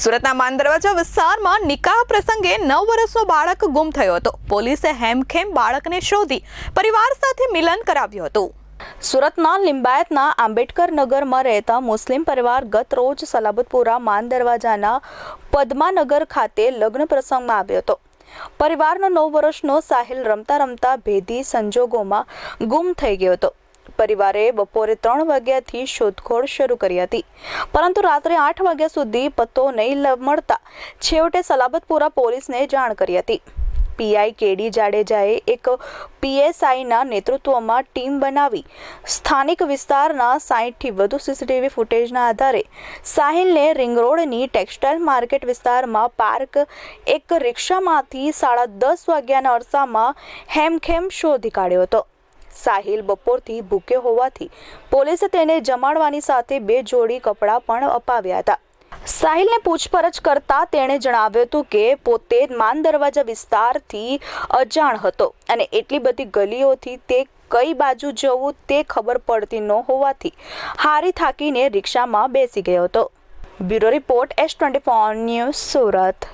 સુરતના માન દરવાજા વિસ્તારમાં નિકાહ પ્રસંગે નવ વર્ષનો બાળક ગુમ થયો હતો. પોલીસે હેમખેમ બાળકને શોધી પરિવાર સાથે મિલન કરાવ્યું હતું. સુરતના લિંબાયતના આંબેડકર નગરમાં રહેતા મુસ્લિમ પરિવાર ગત રોજ સલાબતપુરા માન દરવાજાના પદ્માનગર ખાતે લગ્ન પ્રસંગમાં આવ્યો હતો. પરિવારનો નવ વર્ષનો સાહિલ રમતા રમતા ભેદી સંજોગોમાં ગુમ થઈ ગયો હતો. પરિવારે બપોરે ત્રણ વાગ્યાથી શોધખોળ શરૂ કરી હતી. પરંતુ રાત્રે આઠ વાગ્યા સુધી પત્તો નહીં મળતા છેવટે સલાબતપુરા પોલીસને જાણ કરી હતી. પીઆઈ કેડી જાડેજાએ એક પીએસઆઈના નેતૃત્વમાં ટીમ બનાવી સ્થાનિક વિસ્તારના સાહીઠથી વધુ સીસીટીવી ફૂટેજના આધારે સાહિલને રિંગ રોડની ટેક્સટાઇલ માર્કેટ વિસ્તારમાં પાર્ક એક રિક્ષામાંથી સાડા દસ વાગ્યાના અરસામાં હેમખેમ શોધી કાઢ્યો હતો. સાહિલ બપોરથી ભૂખ્યો હોવાથી પોલીસે તેને જમાડવાની સાથે બે જોડી કપડાં પણ અપાવ્યા હતા. સાહિલને પૂછપરછ કરતા તેણે જણાવ્યું હતું કે પોતે માન દરવાજા વિસ્તારથી અજાણ હતો અને એટલી બધી ગલીઓથી તે કઈ બાજુ જવું તે ખબર પડતી ન હોવાથી હારી થાકીને રિક્ષામાં બેસી ગયો હતો. Bureau report S twenty news Surat.